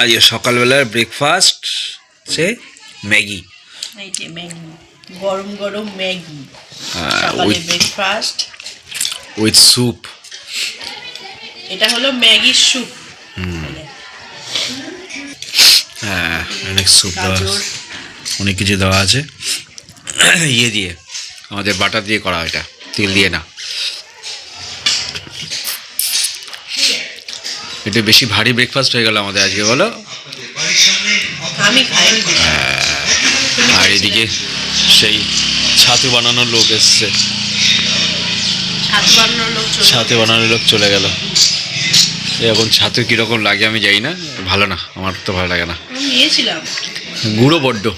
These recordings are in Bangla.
আজকে সকালবেলার ব্রেকফাস্ট সে ম্যাগি। ম্যাগি গরম গরম ম্যাগি। সকালে ব্রেকফাস্ট উইথ স্যুপ এটা হলো ম্যাগির স্যুপ হ্যাঁ অনেক স্যুপ দেওয়া অনেক কিছু দেওয়া আছে। ইয়ে দিয়ে আমাদের বাটার দিয়ে করা এটা। তেল দিয়ে না। এটা বেশি ভারী ব্রেকফাস্ট হয়ে গেল আমাদের আজকে বলো? আমি আর এদিকে সেই ছাতু বানানোর লোক এসছে। ছাতু বানানোর লোক চলে গেল। এখন ছাতু কীরকম লাগে আমি জানি না ভালো না আমার তো ভালো লাগে না। গুঁড়ো বড্ড।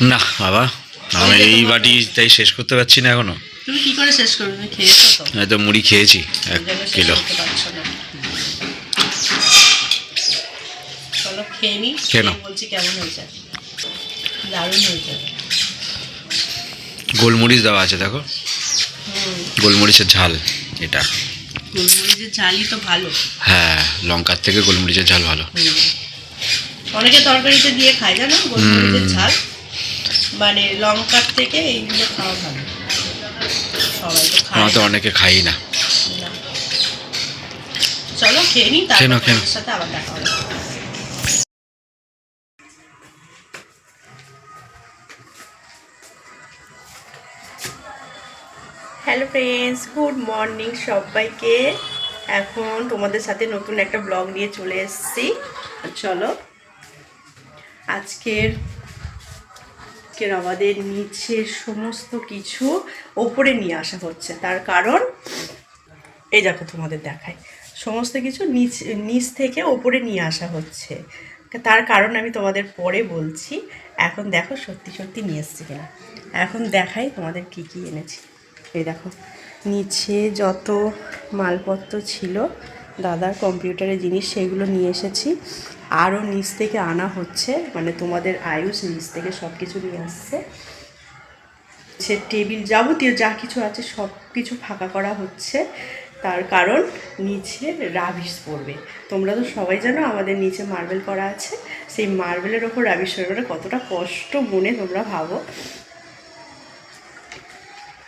না বাবা। আমি এই বাটি তাই শেষ করতে পারছি না এখনও। তুমি কি করে শেষ করবে? খেয়েছো তো? হয়তো মুড়ি খেয়েছি এক কিলো। করতে চলো খেয়ে নি খেয়ে বলছি কেমন হয়েছে দারুণ হয়েছে গোলমরিচ দেওয়া আছে দেখো। গোলমরিচের ঝাল এটা। গোলমরিচের ঝালই তো ভালো। হ্যাঁ লঙ্কার থেকে গোলমরিচের ঝাল ভালো। অনেকে তরকারিতে দিয়ে খায় জানো? গোলমরিচের ঝাল। মানে লঙ্কার থেকে এইগুলো খাওয়া ভালো। সবাই তো খায় তো অনেকে খাই না। চলো খেয়ে নি খেয়ে তারপর সাথে আবার দেখা হবে। হ্যালো ফ্রেন্ডস গুড মর্নিং সবাইকে। এখন তোমাদের সাথে নতুন একটা ব্লগ নিয়ে চলে এসেছি। চলো আজকের আজকের আমাদের নিচে সমস্ত কিছু ওপরে নিয়ে আসা হচ্ছে। তার কারণ, এই দেখো তোমাদের দেখায়। সমস্ত কিছু নিচ নিচ থেকে ওপরে নিয়ে আসা হচ্ছে। তার কারণ আমি তোমাদের পরে বলছি। এখন দেখো সত্যি সত্যি নিয়ে এসছি কিনা। এখন দেখাই তোমাদের কি কি এনেছি। এই দেখো, নিচে যত মালপত্র ছিল, দাদার কম্পিউটারের জিনিস, সেগুলো নিয়ে এসেছি। আরও নিচ থেকে আনা হচ্ছে মানে তোমাদের আয়ুষ নিচ থেকে সব কিছু নিয়ে আসছে। সে টেবিল যাবতীয় যা কিছু আছে সব কিছু ফাঁকা করা হচ্ছে। তার কারণ নিচে রাবিশ পড়বে। তোমরা তো সবাই জানো আমাদের নিচে মার্বেল করা আছে। সেই মার্বেলের ওপর রাবিশ পড়বে। কতটা কষ্ট মনে তোমরা ভাবো।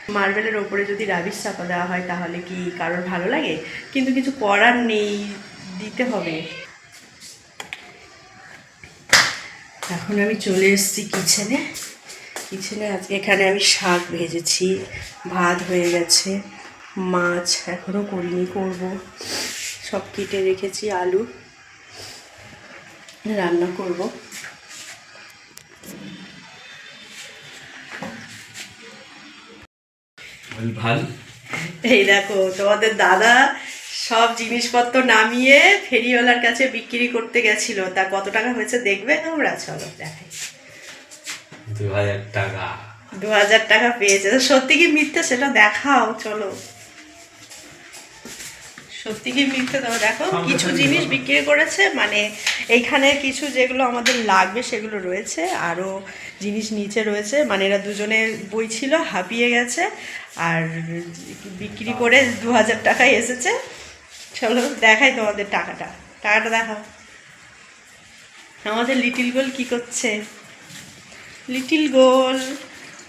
মার্বেলের ওপরে যদি রাবিশ চাপা দেওয়া হয় তাহলে কি কারোর ভালো লাগে? কিন্তু কিছু করার নেই, দিতে হবে। এখন আমি চলে এসেছি কিচেনে। কিচেনে আজকে এখানে আমি শাক ভেজেছি ভাত হয়ে গেছে মাছ এখনও করিনি করব। সব কেটে রেখেছি আলু রান্না করব। ভালো এই দেখো তোমাদের দাদা সব জিনিসপত্র নামিয়ে ফেরিওয়ালার কাছে বিক্রি করতে গেছিল। তা কত টাকা হয়েছে দেখবে তোমরা চলো দেখাই দু হাজার টাকা। দু হাজার টাকা পেয়েছে। তো সত্যি কি মিথ্যে? সেটা দেখাও চলো। সত্যি কি মিথ্যে? তো দেখো কিছু জিনিস বিক্রি করেছে মানে এইখানে কিছু যেগুলো আমাদের লাগবে সেগুলো রয়েছে আরও জিনিস নিচে রয়েছে। মানে এরা দুজনে বই ছিল হাঁপিয়ে গেছে। আর বিক্রি করে দু হাজার টাকায় এসেছে। চলো দেখাই তোমাদের টাকাটা। টাকাটা দেখাও। আমাদের লিটিল গোল কি করছে? লিটিল গোল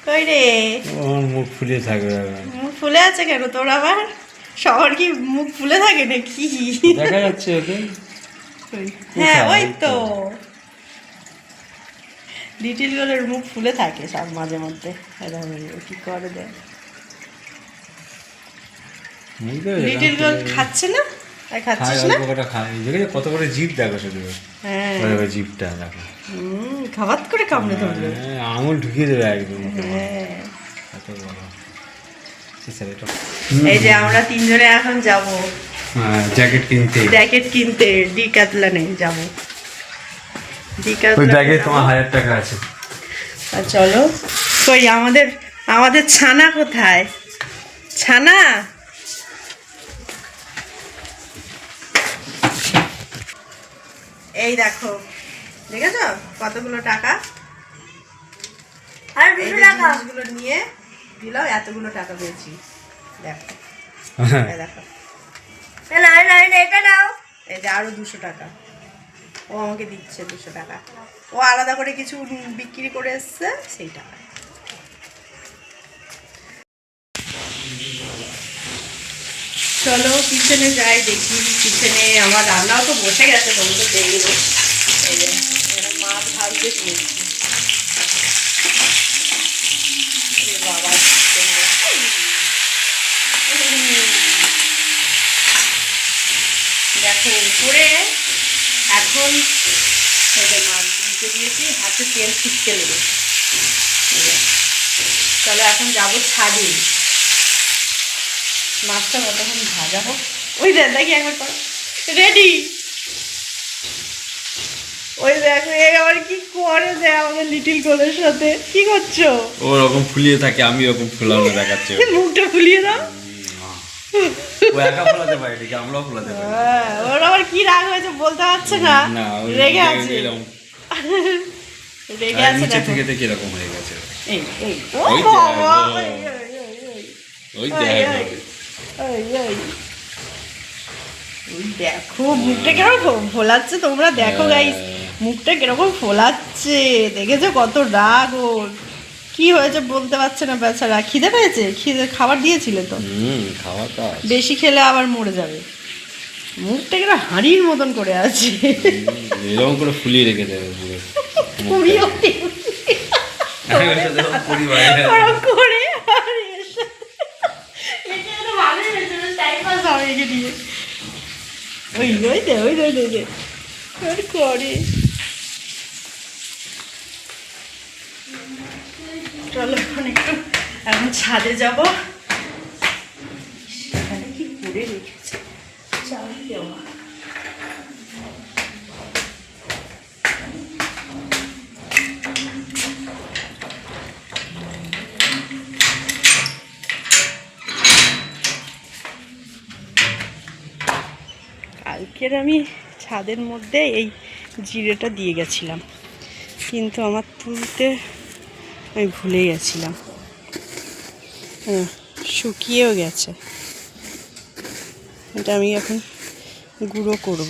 কই রে? মুখ ফুলে থাকবে মুখ ফুলে আছে কেন তোর আবার? সবার কি মুখ ফুলে থাকে দেখা যাচ্ছে ওকে। হ্যাঁ ওই তো। লিটিল গোলের মুখ ফুলে থাকে সব মাঝে মধ্যে। এরকম কি করে দেয় লিটিল গোল খাচ্ছে না? খাচ্ছিস না? অল্প কটা খায়। কত করে জিভ দেখো শুধু। হ্যাঁ। জিভটা দেখো। হুম খাবাত করে কামড়ে হ্যাঁ, আঙুল ঢুকিয়ে দেবে একদম হ্যাঁ। এত বড়। এই যে আমরা তিনজনে এখন যাব। হ্যাঁ জ্যাকেট কিনতে। জ্যাকেট কিনতে ডি ক্যাতলানে যাব। ডি ওই তোমার হাজার টাকা আছে। আর চলো কই আমাদের আমাদের ছানা কোথায়? ছানা? এই দেখো দেখেছ? কতগুলো টাকা? আর এই টাকা। জিনিসগুলো নিয়ে দিলাম এতগুলো টাকা পেয়েছি। দেখো। এই দেখো। না না না না এটা নাও। এই যে আরও দুশো টাকা। ও আমাকে দিচ্ছে দুশো টাকা। ও আলাদা করে কিছু বিক্রি করে এসছে সেই টাকা। চলো কিচেনে যাই, দেখি কিচেনে আমার রান্নাও তো বসে গেছে তোমরা তো দেখবে মাছ উম। দেখো, উপরে এখন মাছ দিয়েছি, হাতে তেল ছিটকে এই চলো এখন যাব ছাদে। মাছটা কতক্ষণ ভাজা হোক। ওই দেখ দেখি একবার কর। রেডি ওই দেখো এ আবার কি করে যে আমাদের লিটিল কোলের সাথে। কি করছ? ও রকম ফুলিয়ে থাকে আমি ওরকম ফুলানো দেখাচ্ছে মুখটা ফুলিয়ে দাও। ও একা ফোলাতে পারে এদিকে আমরাও ফোলাতে পারি। হ্যাঁ, ওর আবার কি রাগ হয়েছে বলতে পারছে না। না ওই রেগে আছে। এরকম। রেগে আর আছে নিচে থেকে থেকে এরকম হয়ে গেছে। এই এই ও বাবা, দেখো। এই, এই, এই, এই। ওই দেখ ওই দেখো। মুখটা কেমন ফোলাচ্ছে তোমরা? দেখো হ্যাঁ। গাইস মুখটা কীরকম ফোলাচ্ছে। দেখেছ কত রাগ ওর? কি হয়েছে বলতে পারছে না বেচারা। খিদে পেয়েছে? খিদে খাবার দিয়েছিলে তো। খাওয়া তো বেশি খেলে আবার মরে যাবে। মুখটা কিনা হাঁড়ির মতন করে আছে। এরকম করে ফুলিয়ে রেখে দেবে করে আর এসে এটা তো ভালোই হয়েছে বেশ টাইম নিয়ে ওই ওই দে ওই দে দে, আর করে। চলো এখন একটু এখন ছাদে যাব। সেখানে কি করে রেখেছে? চাল দেওয়া। কালকের আমি ছাদের মধ্যে এই জিরেটা দিয়ে গেছিলাম। কিন্তু আমার তুলতে আমি ভুলে গেছিলাম। হুম, শুকিয়েও গেছে। এটা আমি এখন গুঁড়ো করব।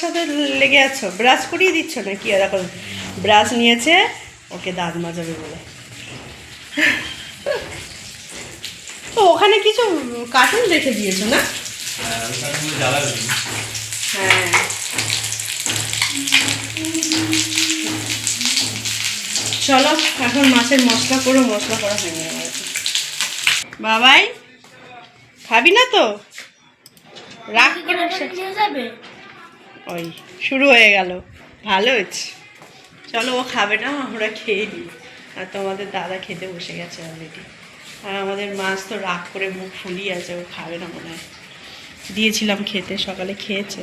সাথে লেগে আছো? ব্রাশ করিয়ে দিচ্ছ না কি এখন ব্রাশ নিয়েছে, ওকে দাঁত মাজাবে বলে। তো ওখানে কিছু কার্টুন রেখে দিয়েছ না? হ্যাঁ। চলো, এখন মাছের মশলা করো মশলা করা হয়নি আমার বাবাই, খাবি না তো? করে বসে- ওই, শুরু হয়ে গেল। ভালো হয়েছে চলো, ও খাবে না, আমরা খেয়ে নিই। আর তোমাদের দাদা খেতে বসে গেছে অলরেডি আর আমাদের মাছ তো রাগ করে মুখ ফুলিয়ে আছে, ও খাবে না মনে হয়। দিয়েছিলাম খেতে, সকালে খেয়েছে।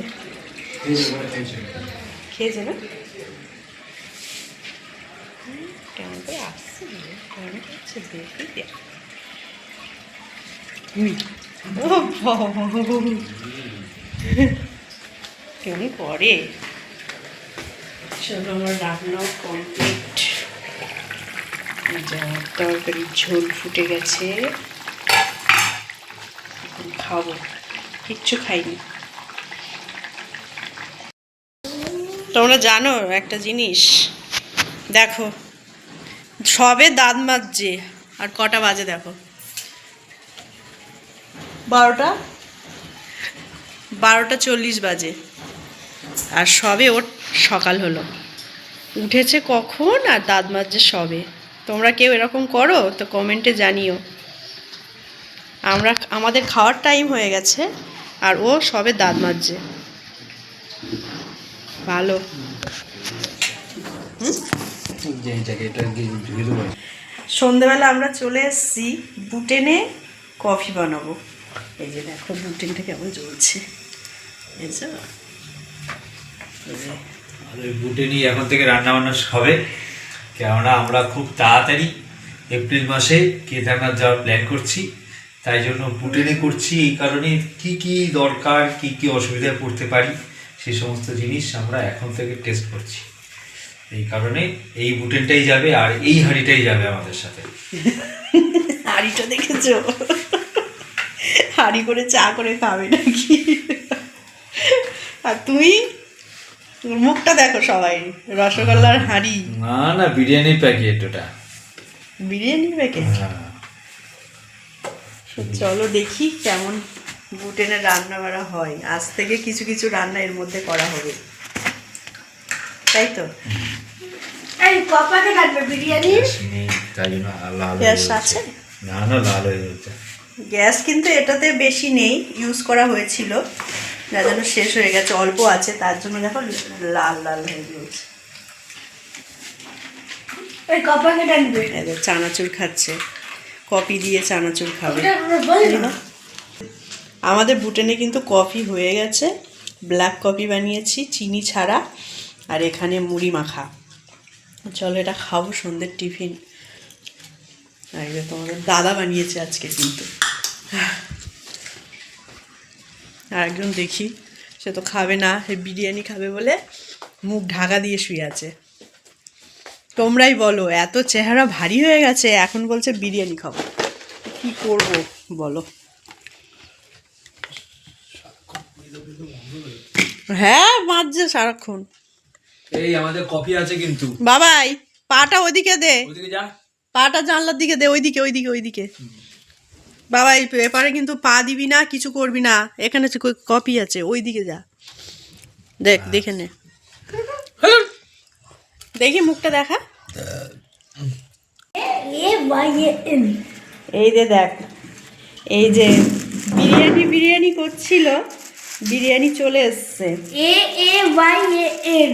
খেয়েছে না? কেমন করে আসছে দেখি হুম। কেমন করে চলো আমার রান্নাও কমপ্লিট তরকারি ঝোল ফুটে গেছে। খাব। কিচ্ছু খাইনি। তোমরা জানো একটা জিনিস? দেখো, সবে দাঁত মাজছে। আর কটা বাজে দেখো? বারোটা? বারোটা চল্লিশ বাজে। আর সবে ওর সকাল হলো। উঠেছে কখন আর দাঁত মাজছে সবে। তোমরা কেউ এরকম করো তো কমেন্টে জানিও। আমরা, আমাদের খাওয়ার টাইম হয়ে গেছে আর ও সবে দাঁত মাজছে। ভালো। সন্ধেবেলা আমরা চলে এসেছি বুটেনে কফি বানাবো। এই যে দেখো বুটেনটা কেমন বুঝছ এই ওই বুটে নিয়ে এখন থেকে রান্না বান্না হবে। কেননা আমরা খুব তাড়াতাড়ি এপ্রিল মাসে কেদারনাথ যাওয়ার প্ল্যান করছি। তাই জন্য বুটেনে করছি এই কারণে কি কি দরকার, কি কি অসুবিধায় পড়তে পারি সেই সমস্ত জিনিস আমরা এখন থেকে টেস্ট করছি। এই কারণে এই বুটেনটাই যাবে আর এই হাঁড়িটাই যাবে আমাদের সাথে। হাঁড়িটা দেখেছ? হাঁড়ি করে চা করে খাবে নাকি? আর তুই তোর মুখটা দেখো সবাই রসগোল্লার হাঁড়ি। না না বিরিয়ানির প্যাকেট ওটা। বিরিয়ানি প্যাকেট? হ্যাঁ। চলো দেখি কেমন বুটেনের রান্না বাড়া হয়। আজ থেকে কিছু কিছু রান্না এর মধ্যে করা হবে। তাই তো? এই কপাকে কাটবে বিরিয়ানি? গ্যাস তাই জন্য লাল গ্যাস আছে? না না লাল হয়ে যাচ্ছে। গ্যাস কিন্তু এটাতে বেশি নেই ইউজ করা হয়েছিল। যার যেন শেষ হয়ে গেছে অল্প আছে তার জন্য দেখো লাল লাল হয়ে এদের চানাচুর খাচ্ছে। কফি দিয়ে চানাচুর খাবে। না। আমাদের বুটেনে কিন্তু কফি হয়ে গেছে। ব্ল্যাক কফি বানিয়েছি চিনি ছাড়া। আর এখানে মুড়ি মাখা। চলো এটা খাব সন্ধ্যের টিফিন আর তোমাদের দাদা বানিয়েছে আজকে কিন্তু। আর একজন দেখি সে তো খাবে না সে বিরিয়ানি খাবে বলে মুখ ঢাকা দিয়ে শুয়ে আছে। তোমরাই বলো এত চেহারা ভারী হয়ে গেছে এখন বলছে বিরিয়ানি খাব। কি করব বলো। হ্যাঁ মাঝে সারাক্ষণ। এই আমাদের কফি আছে কিন্তু। বাবাই পাটা ওইদিকে দে। ওদিকে যা। পাটা জানলার দিকে দে ওইদিকে ওইদিকে ওইদিকে। বাবা এই পেপারে কিন্তু পা দিবি না কিছু করবি না। এখানে কপি আছে ওই দিকে যা। দেখ দেখে নে। দেখি মুখটা দেখা। এ ওয়াই এ এন এই যে দেখ এই যে বিরিয়ানি বিরিয়ানি করছিল বিরিয়ানি চলে এসছে। এ এ ওয়াই এ এন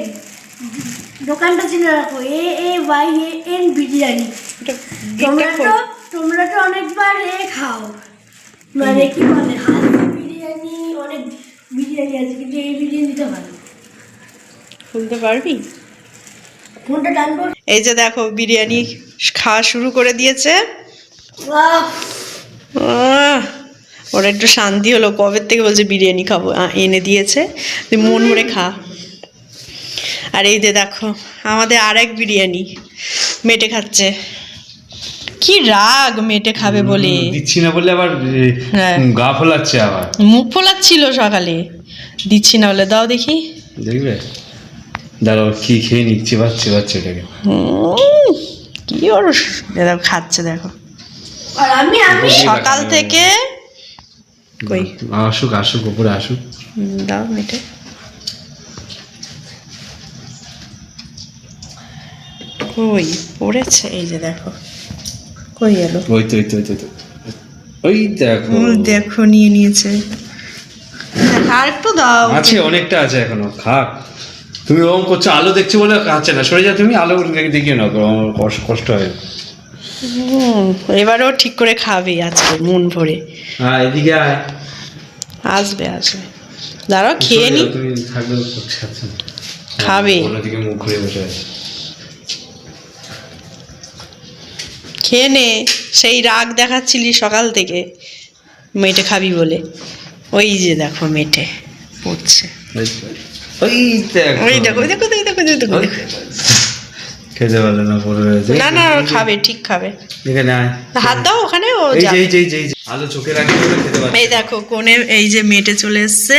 দোকানটা চিনে রাখো A A Y A N biryani. এটা তোমরা তো অনেকবার এ খাও। মানে কি বলে হালকা বিরিয়ানি অনেক বিরিয়ানি আছে কিন্তু এই বিরিয়ানিটা ভালো। খুলতে পারবি? কোনটা টানবো এই যে দেখো বিরিয়ানি খাওয়া শুরু করে দিয়েছে। ওরা একটু শান্তি হলো কবে থেকে বলছে বিরিয়ানি খাব এনে দিয়েছে। তুই মন ভরে খা। আর এই যে দেখো আমাদের আর এক বিরিয়ানি মেটে খাচ্ছে। কি রাগ মেটে খাবে বলে। দিচ্ছি না বলে আবার হ্যাঁ। গা ফোলাচ্ছে আবার। মুখ ফোলাচ্ছিল সকালে। দিচ্ছি না বলে দাও দেখি। দেখবে? দাঁড়াও কি খেয়ে নিচ্ছে বাচ্চা বাচ্চা এটাকে কি ওর দেখো খাচ্ছে দেখো। আর আমি আমি? সকাল থেকে কই? আসুক আসুক উপরে আসুক। দাও মেটে কই পড়েছে এই যে দেখো। কই এলো? ওই তো ওই তো ওই তো ওই দেখো। দেখো নিয়ে নিয়েছে। আর একটু দাও। আছে অনেকটা আছে এখনও। খাক তুমি ওরকম করছ আলো দেখছ বলে খাচ্ছে না। সরে যা তুমি আলো দেখিও না আমার কষ্ট হয়। এবারেও ঠিক করে খাবে আজকে মন ভরে। হ্যাঁ এদিকে আয়। আসবে আসবে। দাঁড়াও খেয়ে নি। তুমি থাকবে। খাবে। মুখ ঘুরে বসে আছে। খেয়ে নে সেই রাগ দেখাচ্ছিলি সকাল থেকে। মেটে খাবি বলে। ওই যে দেখো মেটে পড়ছে। ওই দেখো। দেখো দেখো দেখো খেতে না পড়ে না না খাবে ঠিক খাবে। আয়। হাত দাও ওখানে ও যাবে। এই এই এই আলো চোখে রাখি বলে খেতে পারছে এই দেখো কোণে এই যে মেটে চলে এসছে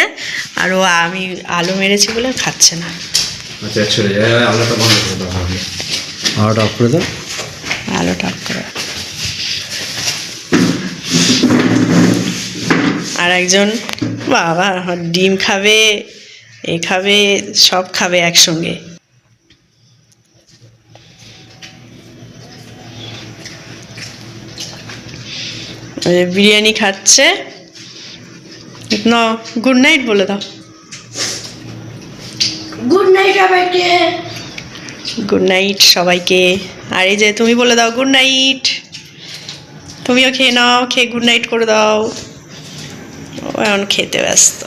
আর ও আমি আলো মেরেছি বলে খাচ্ছে না। আচ্ছা চলে যায়। আলোটা বন্ধ করে দাও আলোটা অফ করে দাও। অফ করে আর একজন বাবা ডিম খাবে এ খাবে সব খাবে একসঙ্গে। বিরিয়ানি খাচ্ছে। ন গুড নাইট বলে দাও। গুড নাইট সবাইকে গুড নাইট সবাইকে। আর এই যে তুমি বলে দাও গুড নাইট তুমিও খেয়ে নাও, খেয়ে গুড নাইট করে দাও। এখন খেতে ব্যস্ত।